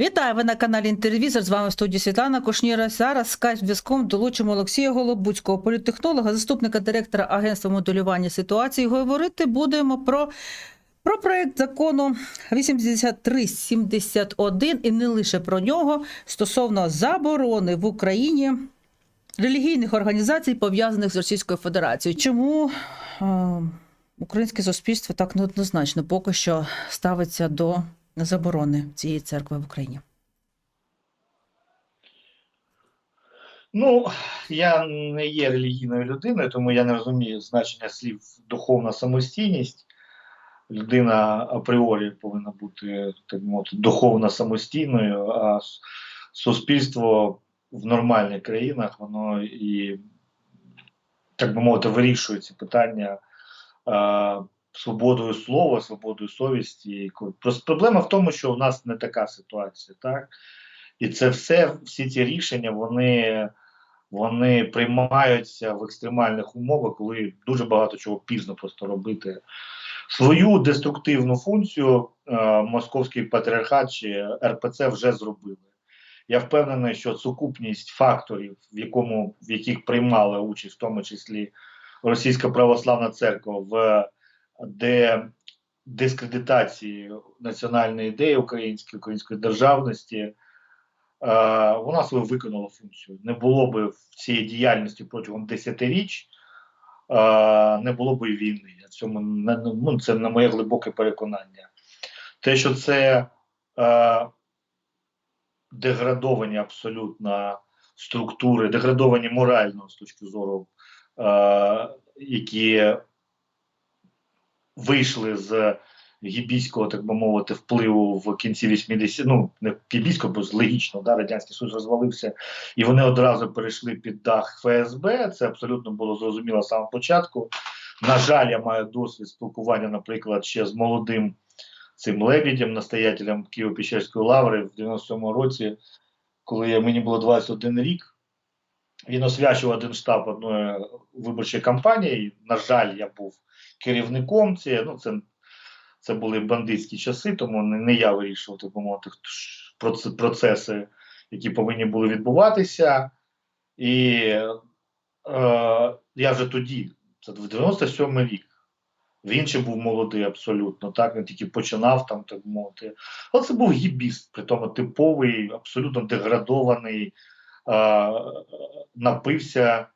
Вітаю ви на каналі Інтервізор. З вами в студії Світлана Кушніра. Зараз скайп зв'язком долучимо Олексія Голобуцького, політтехнолога, заступника директора Агентства моделювання ситуації. Говорити будемо про, про проект закону 8371 і не лише про нього стосовно заборони в Україні релігійних організацій, пов'язаних з Російською Федерацією. Чому е, українське суспільство так неоднозначно поки що ставиться до заборони цієї церкви в Україні? Ну, я не є релігійною людиною, тому я не розумію значення слів духовна самостійність. Людина апріорі повинна бути так мовити, духовно самостійною, а суспільство в нормальних країнах воно і, так би мовити, вирішує ці питання свободою слова, свободою совісті. Просто проблема в тому, що у нас не така ситуація, так? І це все, всі ці рішення, вони, вони приймаються в екстремальних умовах, коли дуже багато чого пізно просто робити. Свою деструктивну функцію е, московський патріархат чи РПЦ вже зробили. Я впевнений, що сукупність факторів, в якому в яких приймала участь, в тому числі Російська православна церква, в де дискредитації національної ідеї української, української державності, е, вона свою виконала функцію. Не було би в цієї діяльності протягом десятиріч, е, не було б і війни. Цьому ну, це на моє глибоке переконання. Те, що це е, деградовані абсолютно структури, деградовані морально з точки зору, які вийшли з гібійського, так би мовити, впливу в кінці 80 ну не гібійського, бо логічно, да, радянський союз розвалився, і вони одразу перейшли під дах ФСБ. Це абсолютно було зрозуміло з самого початку. На жаль, я маю досвід спілкування, наприклад, ще з молодим цим лебідем, настоятелем Києво-Печерської лаври в 97-му році, коли мені було 21 рік. Він освячував один штаб одної виборчої кампанії. На жаль, я був керівником цієї. Ну, це, це були бандитські часи, тому не, не я вирішував так мовити, процеси, які повинні були відбуватися. І е, я вже тоді, це в 97 рік. Він ще був молодий абсолютно, так він тільки починав там, так мовити. Але це був гібіст, при тому типовий, абсолютно деградований, напився,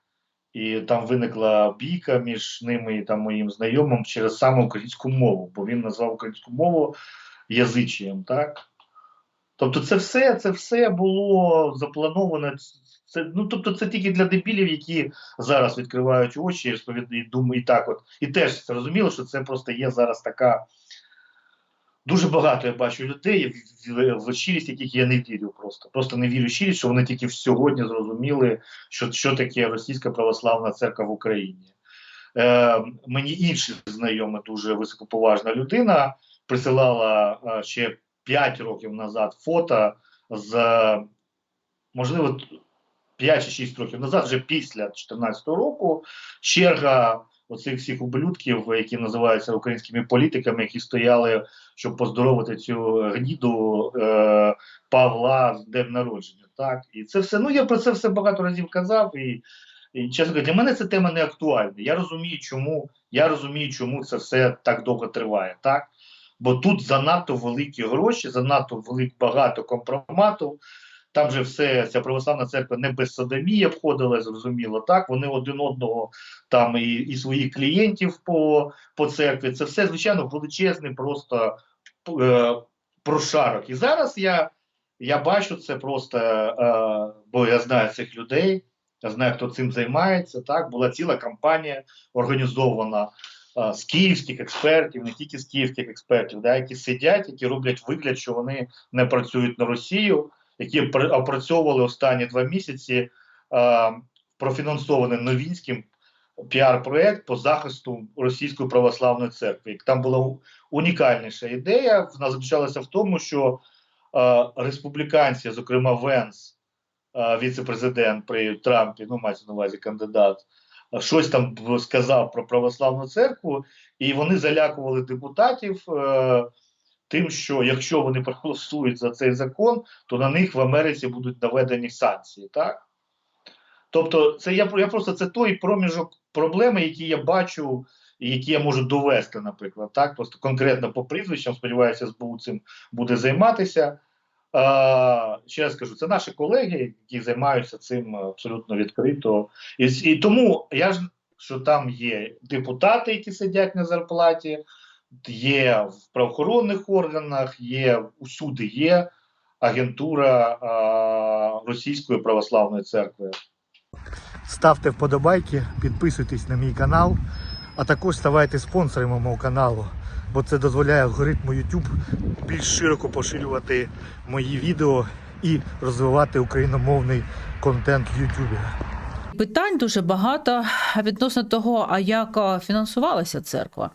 і там виникла бійка між ними і там моїм знайомим через саме українську мову, бо він назвав українську мову язичієм, так? Тобто, це все, це все було заплановано. Це, ну, тобто, це тільки для дебілів, які зараз відкривають очі і розповідають, і так. От і теж це розуміло, що це просто є зараз така. Дуже багато я бачу людей, в, щирість яких я не вірю просто. Просто не вірю щирість, що вони тільки сьогодні зрозуміли, що, що таке Російська православна церква в Україні. Е, мені інший знайомий, дуже високоповажна людина, присилала е, ще 5 років назад фото з, можливо, 5 чи 6 років назад, вже після 2014 року, черга оцих всіх ублюдків, які називаються українськими політиками, які стояли, щоб поздоровити цю гніду е, Павла з днем народження. Так, і це все. Ну я про це все багато разів казав. І, і чесно для мене ця тема не актуальна. Я розумію, чому я розумію, чому це все так довго триває. Так. Бо тут занадто великі гроші, занадто велик багато компромату. Там же все ця православна церква не без садомії обходила, зрозуміло. Так вони один одного там і, і своїх клієнтів по, по церкві. Це все звичайно величезний просто е, прошарок. І зараз я, я бачу це просто, е, бо я знаю цих людей. Я знаю, хто цим займається. Так була ціла кампанія організована е, з київських експертів, не тільки з київських експертів, да, які сидять, які роблять вигляд, що вони не працюють на Росію, які пр- опрацьовували останні два місяці е, профінансований новінським піар-проект по захисту російської православної церкви. Там була унікальніша ідея. Вона заключалася в тому, що е, республіканці, зокрема Венс, е, віце-президент при Трампі, ну мається на увазі кандидат, е, щось там сказав про православну церкву, і вони залякували депутатів. Е, тим, що якщо вони проголосують за цей закон, то на них в Америці будуть наведені санкції, так? Тобто, це я, я просто це той проміжок проблеми, які я бачу, і які я можу довести, наприклад, так, просто конкретно по прізвищам, сподіваюся, СБУ цим буде займатися. А, ще раз кажу, це наші колеги, які займаються цим абсолютно відкрито. І, і тому я ж що там є депутати, які сидять на зарплаті, є в правоохоронних органах, є усюди є агентура а, Російської православної церкви. Ставте вподобайки, підписуйтесь на мій канал, а також ставайте спонсорами мого каналу, бо це дозволяє алгоритму YouTube більш широко поширювати мої відео і розвивати україномовний контент в YouTube. Питань дуже багато відносно того, а як фінансувалася церква,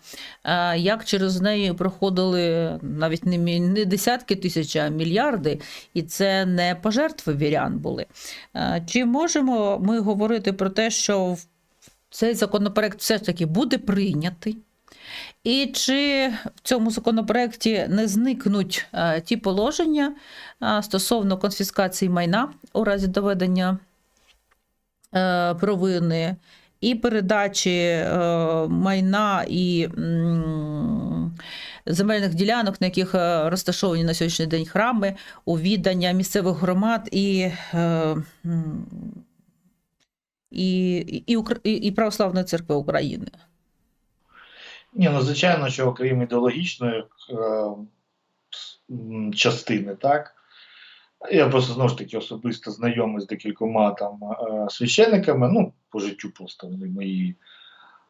як через неї проходили навіть не, десятки тисяч, а мільярди, і це не пожертви вірян були. Чи можемо ми говорити про те, що цей законопроект все ж таки буде прийнятий? І чи в цьому законопроекті не зникнуть ті положення стосовно конфіскації майна у разі доведення провини і передачі е, майна і земельних ділянок, на яких е, розташовані на сьогоднішній день храми, у віддання місцевих громад і, е, і, і, і, і Православної церкви України. Ні, ну звичайно, що окрім ідеологічної е, частини, так. Я просто знову ж таки особисто знайомий з декількома там е, священниками, ну, по життю просто вони мої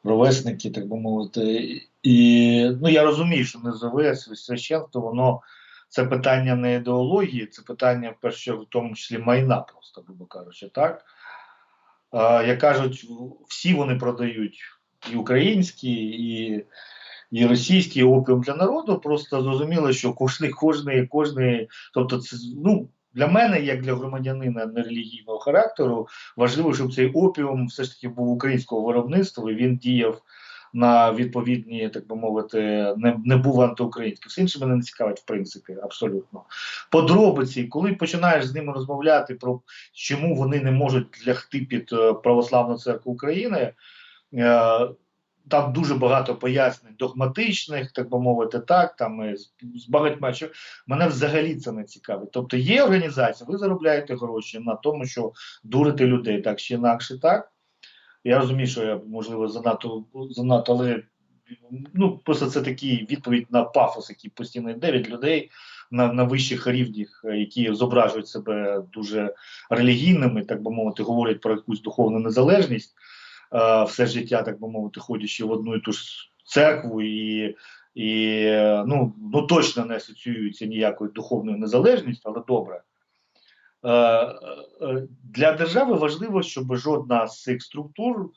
ровесники, так би мовити. І ну, я розумію, що низове священство, воно це питання не ідеології, це питання, в в тому числі майна, просто, грубо кажучи, так. Як кажуть, всі вони продають і українські, і, і російський опіум для народу. Просто зрозуміло, що кожний, кожний, кожний, тобто, це ну. Для мене, як для громадянина нерелігійного характеру, важливо, щоб цей опіум все ж таки був українського виробництва, і він діяв на відповідні, так би мовити, не, не був антиукраїнським. Все інше мене не цікавить, в принципі, абсолютно. Подробиці, коли починаєш з ними розмовляти про чому вони не можуть лягти під е, православну церкву України, е, там дуже багато пояснень догматичних, так би мовити, так, там і з, з багатьма що мене взагалі це не цікавить. Тобто є організація, ви заробляєте гроші на тому, що дурите людей так чи інакше, так. Я розумію, що я можливо занадто занадто, але ну просто це такий відповідь на пафос, який постійно йде від людей на, на вищих рівнях, е, які зображують себе дуже релігійними, так би мовити, говорять про якусь духовну незалежність е, все життя, так би мовити, ходячи в одну і ту ж церкву і. І е, ну, ну точно не асоціюється ніякою духовною незалежністю, але добре. Е, е, Для держави важливо, щоб жодна з цих структур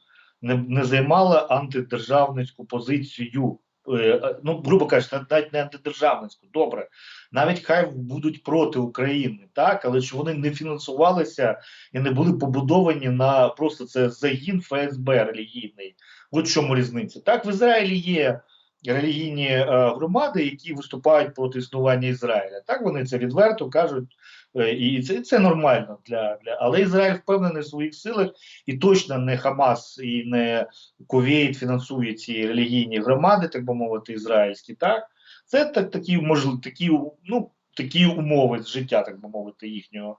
не, не займала антидержавницьку позицію. Е, е, Ну, грубо кажучи, навіть не антидержавницьку, добре. Навіть хай будуть проти України, так, але щоб вони не фінансувалися і не були побудовані на просто це загін ФСБ релігійний. От чому різниця. Так, в Ізраїлі є релігійні е, громади, які виступають проти існування Ізраїля. Так вони це відверто кажуть, і це, це нормально для, для. Але Ізраїль впевнений в своїх силах, і точно не Хамас і не Кувейт фінансує ці релігійні громади, так би мовити, ізраїльські. Так це так такі можливо, такі ну. Такі умови життя, так би мовити, їхнього.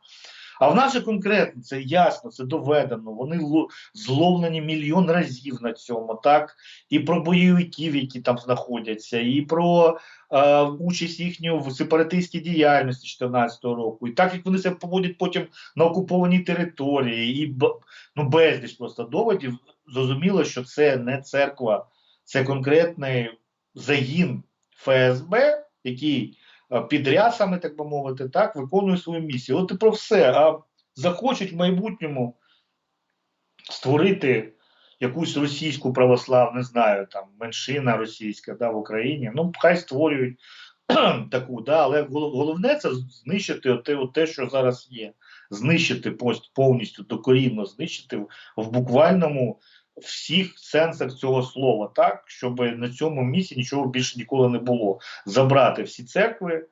А в нас же конкретно це ясно, це доведено. Вони ло- зловлені мільйон разів на цьому, так і про бойовиків, які там знаходяться, і про е, участь їхню в сепаратистській діяльності 2014 року, і так як вони себе поводять потім на окупованій території, і ну безліч просто доводів. Зрозуміло, що це не церква, це конкретний загін ФСБ, який е, під рясами, так би мовити, так виконує свою місію. От і про все. А захочуть в майбутньому створити якусь російську православну, не знаю, там меншина російська да, в Україні. Ну, хай створюють таку, да, але головне це знищити те, те, що зараз є. Знищити повністю докорінно знищити в буквальному всіх сенсах цього слова, так щоб на цьому місці нічого більше ніколи не було. Забрати всі церкви,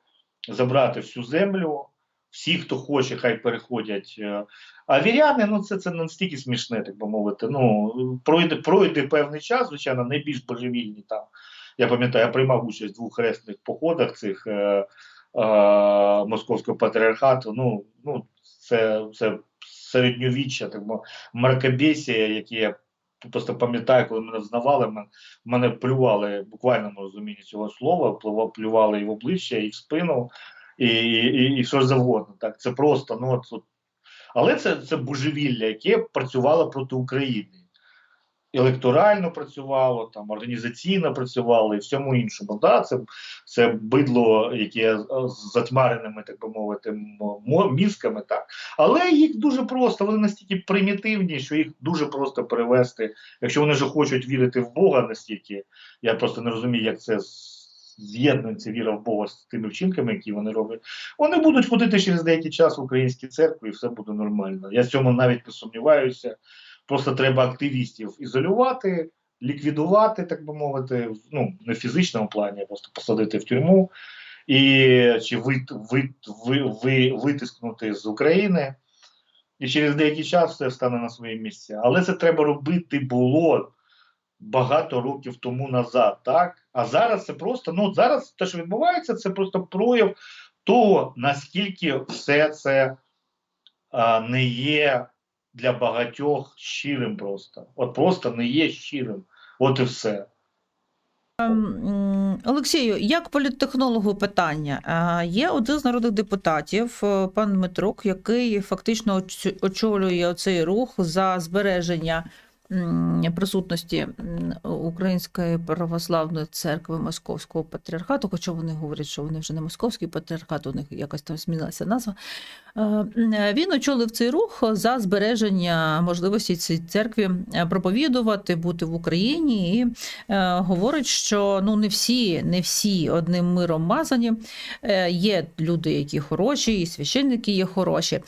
забрати всю землю. Всі, хто хоче, хай переходять. Е, А віряни, ну це, це настільки смішне, так би мовити. Ну пройде, пройде певний час, звичайно, найбільш божевільні там. Я пам'ятаю, я приймав участь в двох хресних походах цих е, е, московського патріархату. Ну, ну це, це середньовіччя, так би, мракобесія, яке просто пам'ятаю, коли мене взнавали, мен- мене плювали в буквальному розумінні цього слова, плювали і в обличчя, і в спину, і, і, і що завгодно. Так, це просто, ну от, от. Але це, це божевілля, яке працювало проти України. Електорально працювало, там організаційно працювало і всьому іншому. Да? Це, це бидло, яке е, з затьмареними, так би мовити, мізками, так. Але їх дуже просто, вони настільки примітивні, що їх дуже просто перевести. Якщо вони вже хочуть вірити в Бога настільки, я просто не розумію, як це з'єднується віра в Бога з тими вчинками, які вони роблять. Вони будуть ходити через деякий час в українські церкви, і все буде нормально. Я в цьому навіть не сумніваюся. Просто треба активістів ізолювати, ліквідувати, так би мовити, ну не в фізичному плані, а просто посадити в тюрму і чи вит, вит, ви, ви, витискнути з України. І через деякий час все стане на свої місця. Але це треба робити було багато років тому назад, так? А зараз це просто, ну зараз те, що відбувається, це просто прояв того, наскільки все це а, не є для багатьох щирим просто. От просто не є щирим. От і все. Олексію, як політтехнологу питання. Е, Є один з народних депутатів, е, пан Дмитрук, який фактично очолює цей рух за збереження присутності Української православної церкви Московського патріархату, хоча вони говорять, що вони вже не московський патріархат, у них якось там змінилася назва. Е, Він очолив цей рух за збереження можливості цій церкві е, проповідувати, бути в Україні і е, говорить, що ну не всі, не всі одним миром мазані. Є люди, які хороші, і священники є хороші.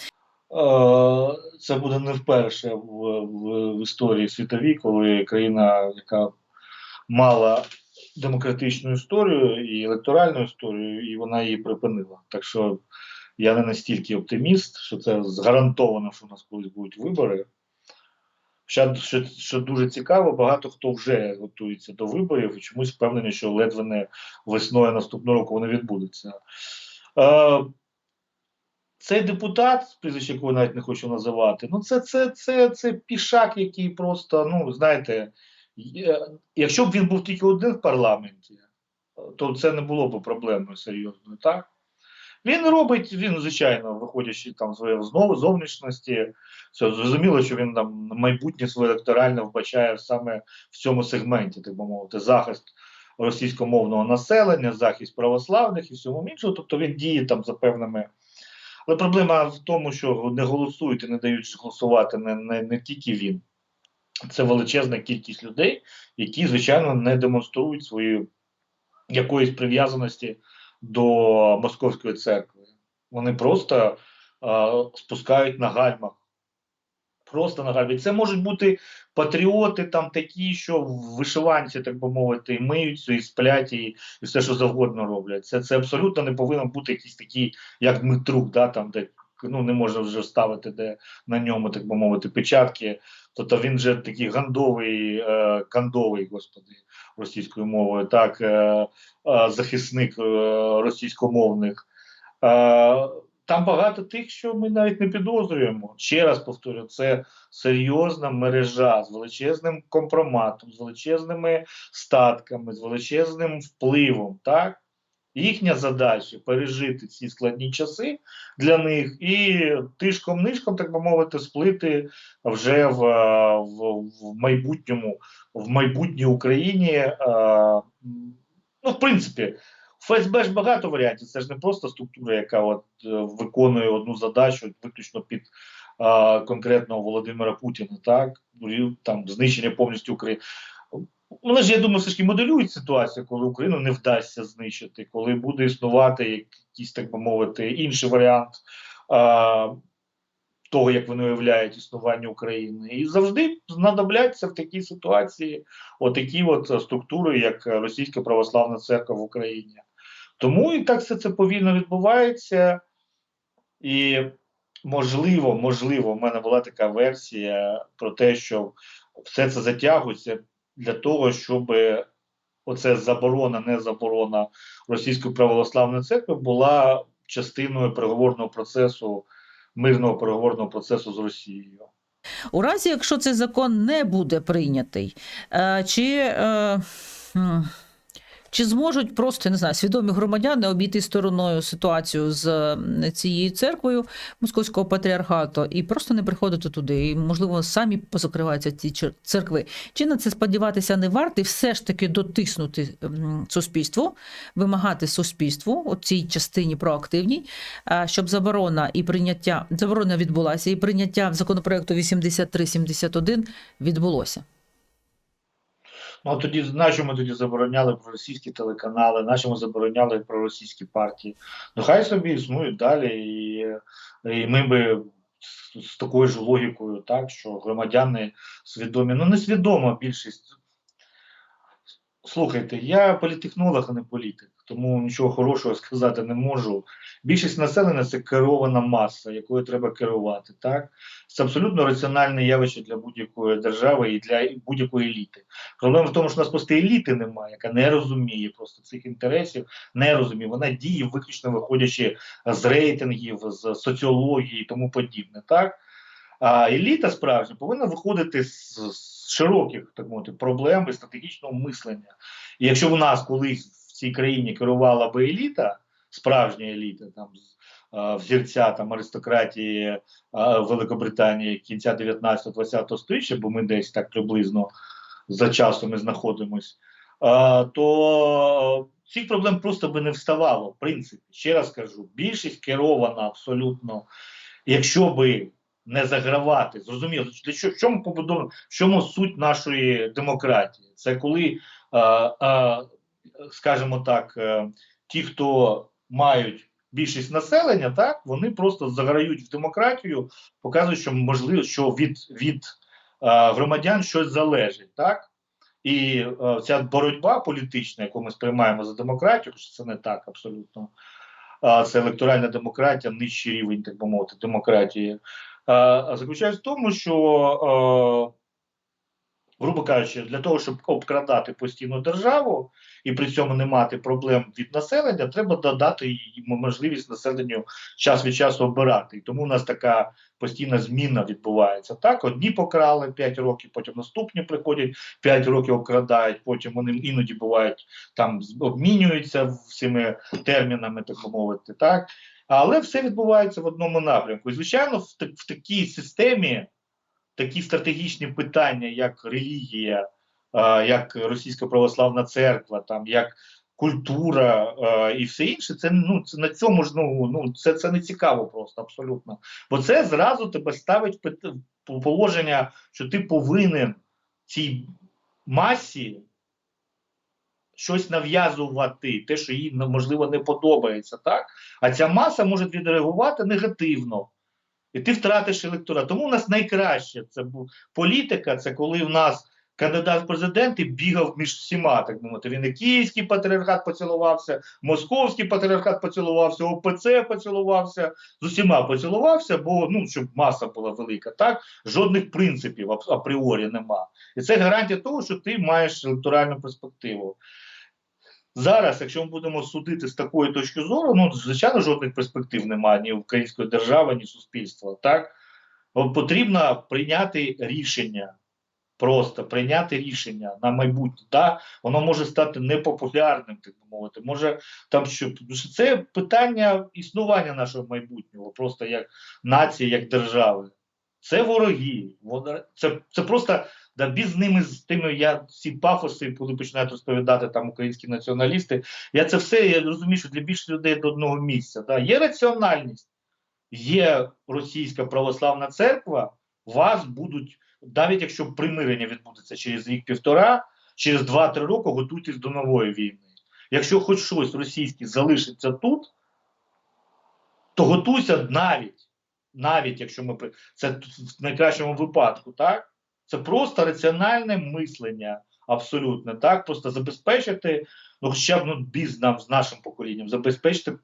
Е, Це буде не вперше в, в, в історії світовій, коли країна, яка мала демократичну історію і електоральну історію, і вона її припинила. Так що я не настільки оптиміст, що це гарантовано, що у нас колись будуть вибори. Ще, що, що дуже цікаво, багато хто вже готується до виборів і чомусь впевнені, що ледве не весною наступного року вони відбудуться. Е, цей депутат, прізвище якого навіть не хочу називати, ну це, це, це, це пішак, який просто, ну знаєте, якщо б він був тільки один в парламенті, то це не було б проблемою серйозною, так? Він робить, він, звичайно, виходячи там своєї знову зовнішності, все зрозуміло, що він там майбутнє своє електоральне вбачає саме в цьому сегменті, так би мовити, захист російськомовного населення, захист православних і всьому іншого. Тобто він діє там за певними. Але проблема в тому, що не голосують і не дають голосувати не, не, не тільки він. Це величезна кількість людей, які, звичайно, не демонструють своєї якоїсь прив'язаності до московської церкви. Вони просто е, спускають на гальмах. Просто на гальмах. І Це можуть бути патріоти, там такі, що в вишиванці, так би мовити, і миються, і сплять, і, і все, що завгодно роблять. Це, це абсолютно не повинен бути якийсь такий, як Дмитрук, да, там, де ну, не можна вже ставити де на ньому, так би мовити, печатки. Тобто він вже такий гандовий, е, кандовий, господи, російською мовою, так, е, е, захисник е, російськомовних. Е, там багато тих, що ми навіть не підозрюємо. Ще раз повторю, це серйозна мережа з величезним компроматом, з величезними статками, з величезним впливом. Так? Їхня задача пережити ці складні часи для них і тишком-нишком, так би мовити, сплити вже в, е, в, в майбутньому, в майбутній Україні. е, Ну, в принципі, ФСБ ж багато варіантів. Це ж не просто структура, яка от е, виконує одну задачу виключно під е, конкретного Володимира Путіна, так там знищення повністю України. Вони ж, я думаю, все ж таки моделюють ситуацію, коли Україну не вдасться знищити, коли буде існувати якийсь, так би мовити, інший варіант. А, того, як вони уявляють існування України, і завжди знадобляться в такій ситуації отакі от структури, як Російська Православна Церква в Україні. Тому і так все це повільно відбувається. І можливо, можливо, в мене була така версія про те, що все це затягується для того, щоб оце заборона, не заборона Російської православної церкви була частиною переговорного процесу, мирного переговорного процесу з Росією. У разі, якщо цей закон не буде прийнятий, е, чи, е, чи зможуть просто не знаю, свідомі громадяни обійти стороною ситуацію з цією церквою Московського патріархату і просто не приходити туди, і можливо самі позакриваються ці церкви. Чи на це сподіватися не варто, все ж таки дотиснути м, суспільству, вимагати суспільству у цій частині проактивній, щоб заборона і прийняття заборона відбулася, і прийняття законопроекту 8371 відбулося. Ну тоді нащо ми тоді забороняли проросійські телеканали, нащо ми забороняли проросійські партії? Ну хай собі існують далі, і, і ми би з, такою ж логікою, так що громадяни свідомі, ну не свідома більшість. Слухайте, я політехнолог, а не політик, тому нічого хорошого сказати не можу. Більшість населення це керована маса, якою треба керувати. Так це абсолютно раціональне явище для будь-якої держави і для будь-якої еліти. Проблема в тому, що у нас просто еліти немає, яка не розуміє просто цих інтересів, не розуміє. Вона діє виключно виходячи з рейтингів, з соціології і тому подібне. Так а еліта справжня повинна виходити з, з широких так мовити проблем і стратегічного мислення. І якщо у нас колись в цій країні керувала би еліта, справжня еліта, там взірця там аристократії Великобританії кінця 19-20 століття, бо ми десь так приблизно за часом і знаходимось, то цих проблем просто би не вставало. В принципі, ще раз кажу, більшість керована абсолютно, якщо би не загравати, зрозуміло, що, в чому побудовано, в чому суть нашої демократії? Це коли, скажімо так, е, ті, хто мають більшість населення, так вони просто заграють в демократію, показують, що можливо, що від, від громадян щось залежить, так? І е, ця боротьба політична, яку ми сприймаємо за демократію, що це не так абсолютно. А, це електоральна демократія, нижчий рівень, так би мовити, демократії. А, заключається в тому, що, е, грубо кажучи, для того, щоб обкрадати постійну державу і при цьому не мати проблем від населення, треба додати їй можливість населенню час від часу обирати. І тому у нас така постійна зміна відбувається. Так, одні покрали 5 років, потім наступні приходять 5 років обкрадають, потім вони іноді бувають там обмінюються всіми термінами, так мовити, так. Але все відбувається в одному напрямку. І, звичайно, в, так- в такій системі такі стратегічні питання, як релігія, е, як Російська православна церква, там як культура е, і все інше, це ну це на цьому ж ну, ну це, це не цікаво просто абсолютно. Бо це зразу тебе ставить в положення, що ти повинен цій масі щось нав'язувати, те, що їй ну, можливо не подобається, так? А ця маса може відреагувати негативно. І ти втратиш електорат. Тому у нас найкраще це політика, це коли в нас кандидат в президенти бігав між всіма. Так мовити. Він і Київський патріархат поцілувався, Московський патріархат поцілувався, ОПЦ поцілувався, з усіма поцілувався, бо ну щоб маса була велика. Так жодних принципів ап- апріорі нема. І це гарантія того, що ти маєш електоральну перспективу. Зараз, якщо ми будемо судити з такої точки зору, ну звичайно, жодних перспектив немає ні української держави, ні суспільства. Так потрібно прийняти рішення, просто прийняти рішення на майбутнє. Так? Воно може стати непопулярним, так би мовити. Може там що це питання існування нашого майбутнього, просто як нації, як держави. Це вороги. Це, це просто да, біз ними з тими. Я ці пафоси, коли починають розповідати там українські націоналісти. Я це все я розумію, що для більшості людей до одного місця. Да. Є раціональність, є російська православна церква. Вас будуть, навіть якщо примирення відбудеться через рік півтора, через 2-3 роки готуйтесь до нової війни. Якщо хоч щось російське залишиться тут, то готуйся навіть навіть якщо ми це в найкращому випадку, так це просто раціональне мислення, абсолютно так. Просто забезпечити, ну хоча б ну, біз нам з нашим поколінням, забезпечити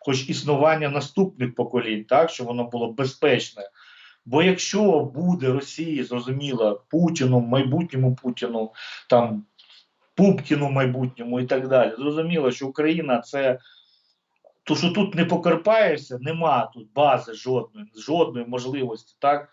хоч існування наступних поколінь, так щоб воно було безпечне. Бо якщо буде Росії, зрозуміло, Путіну, майбутньому Путіну, там Пупкіну майбутньому і так далі, зрозуміло, що Україна це. То, що тут не покарпаєшся, нема тут бази жодної, жодної можливості, так?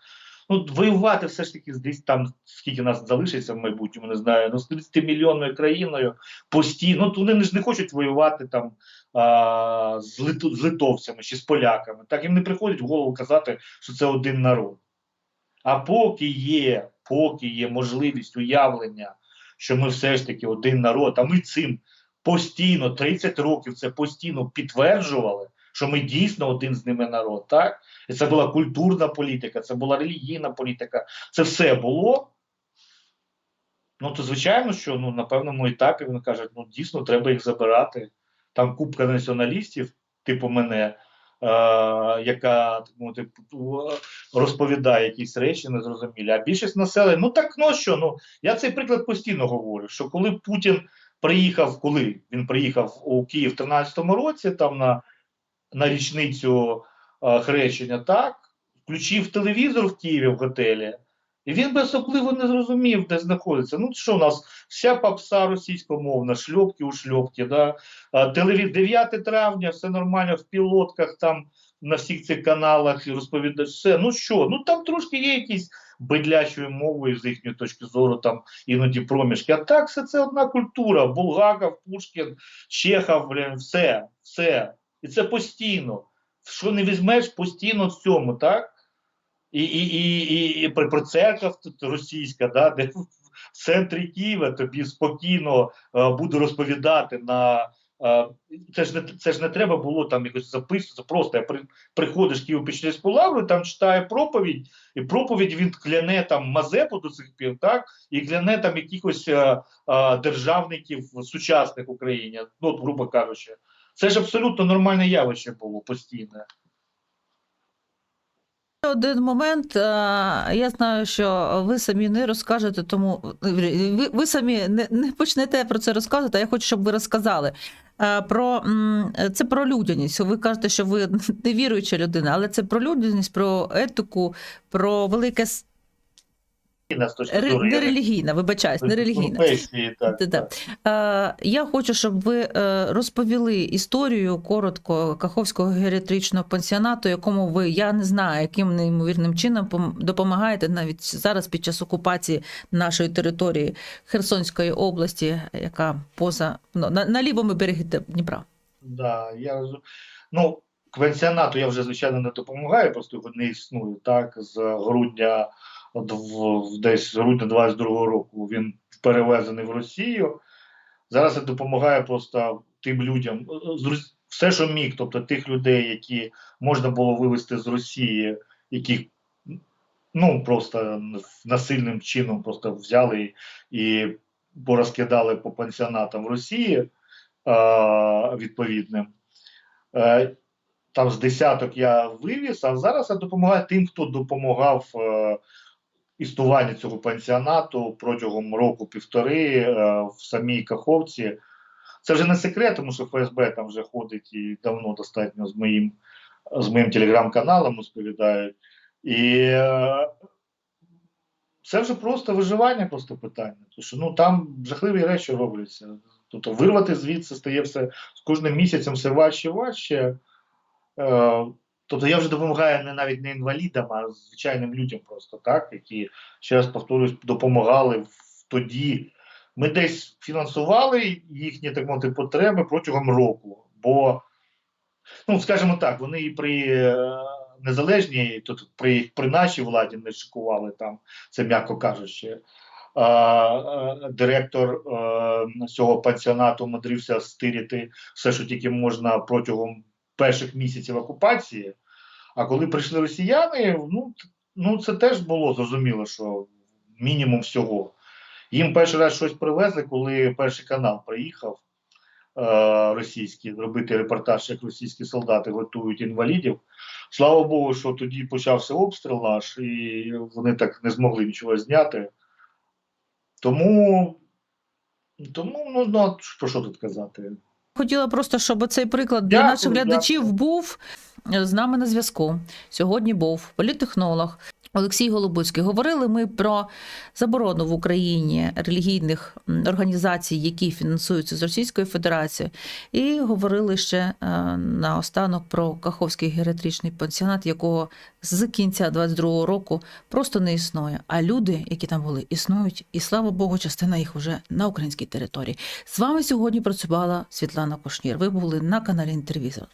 Ну, воювати все ж таки десь там, скільки нас залишиться в майбутньому, не знаю, ну, з 30 мільйонною країною постійно. Ну, вони ж не хочуть воювати там а, з, литу, з литовцями чи з поляками. Так їм не приходить в голову казати, що це один народ. А поки є, поки є можливість уявлення, що ми все ж таки один народ, а ми цим постійно, 30 років це постійно підтверджували, що ми дійсно один з ними народ. Так? І це була культурна політика, це була релігійна політика, це все було. Ну, то звичайно, що ну, на певному етапі вони кажуть, ну дійсно треба їх забирати. Там купка націоналістів, типу мене, е, яка так мовити, розповідає якісь речі незрозумілі. А більшість населення, ну так ну що, ну я цей приклад постійно говорю, що коли Путін приїхав, коли він приїхав у Київ в 13-му році, там на, на річницю е, хрещення, так, включив телевізор в Києві в готелі. І він би особливо не зрозумів, де знаходиться. Ну, що у нас вся попса російськомовна, шльопки у шльопки, да? А, телевіз 9 травня, все нормально в пілотках, там на всіх цих каналах і розповідають все. Ну що, ну там трошки є якісь бедлячою мовою з їхньої точки зору, там іноді проміжки. А так, все це одна культура. Булгаков, Пушкін, Чехов, блін, все, все. І це постійно. Що не візьмеш, постійно в цьому, так? І, і, і, і, і про, церква російська, да, де в центрі Києва тобі спокійно е, буде розповідати на. Е, це ж не це ж не треба було там якось записувати. Просто я при, приходиш Києво-Печерську лавру, там читає проповідь, і проповідь він кляне там Мазепу до цих пір, так, і кляне там якихось а, а, державників сучасних Україні, ну, грубо кажучи. Це ж абсолютно нормальне явище було постійне. Один момент, е, я знаю, що ви самі не розкажете, тому ви, ви самі не, не почнете про це розказувати, а я хочу, щоб ви розказали. Е, Про це про людяність. Ви кажете, що ви не віруюча людина, але це про людяність, про етику, про велике с- з точки ре- зору не я- вибачаюсь, не релігійна. Професії, так, Та-та. так. Е, Я хочу, щоб ви е, розповіли історію коротко Каховського геріатричного пансіонату, якому ви я не знаю, яким неймовірним чином допомагаєте навіть зараз під час окупації нашої території Херсонської області, яка поза ну, на, на лівому берегі Дніпра. Да, я ну, пенсіонату я вже звичайно не допомагаю, просто його не існує. Так, з грудня дв- десь з грудня 22-го року він перевезений в Росію. Зараз я допомагаю просто тим людям, з Рос- все, що міг, тобто тих людей, які можна було вивезти з Росії, яких ну просто насильним чином просто взяли і порозкидали по пансіонатам в Росії е, відповідним. Е, там з десяток я вивіз, а зараз я допомагаю тим, хто допомагав е, існуванню цього пансіонату протягом року-півтори е, в самій Каховці. Це вже не секрет, тому що ФСБ там вже ходить і давно достатньо з моїм, з моїм телеграм-каналом розповідають. І е, це вже просто виживання, просто питання. Тому що ну, там жахливі речі робляться. Тобто вирвати звідси стає все з кожним місяцем все важче і важче. Е, тобто я вже допомагаю не навіть не інвалідам, а звичайним людям просто, так, які, ще раз повторюсь, допомагали тоді. Ми десь фінансували їхні так мовити, потреби протягом року. Бо, ну, скажімо так, вони і при е, незалежній, тут при, при нашій владі не шикували там, це м'яко кажучи. А, директор е, цього пансіонату умудрився стирити все, що тільки можна протягом перших місяців окупації. А коли прийшли росіяни, ну, ну це теж було зрозуміло, що мінімум всього. Їм перший раз щось привезли, коли перший канал приїхав е, російський, робити репортаж, як російські солдати готують інвалідів. Слава Богу, що тоді почався обстріл наш, і вони так не змогли нічого зняти. Тому, тому ну, ну про що тут казати? Хотіла просто, щоб цей приклад для наших глядачів був е, з нами на зв'язку. Сьогодні був політтехнолог Олексій Голубуцький. Говорили ми про заборону в Україні релігійних організацій, які фінансуються з Російської Федерації, і говорили ще е, наостанок про Каховський геріатричний пансіонат, якого з кінця 22-го року просто не існує. А люди, які там були, існують, і слава Богу, частина їх вже на українській території. З вами сьогодні працювала Світлана Кошнір. Ви були на каналі інтервізор.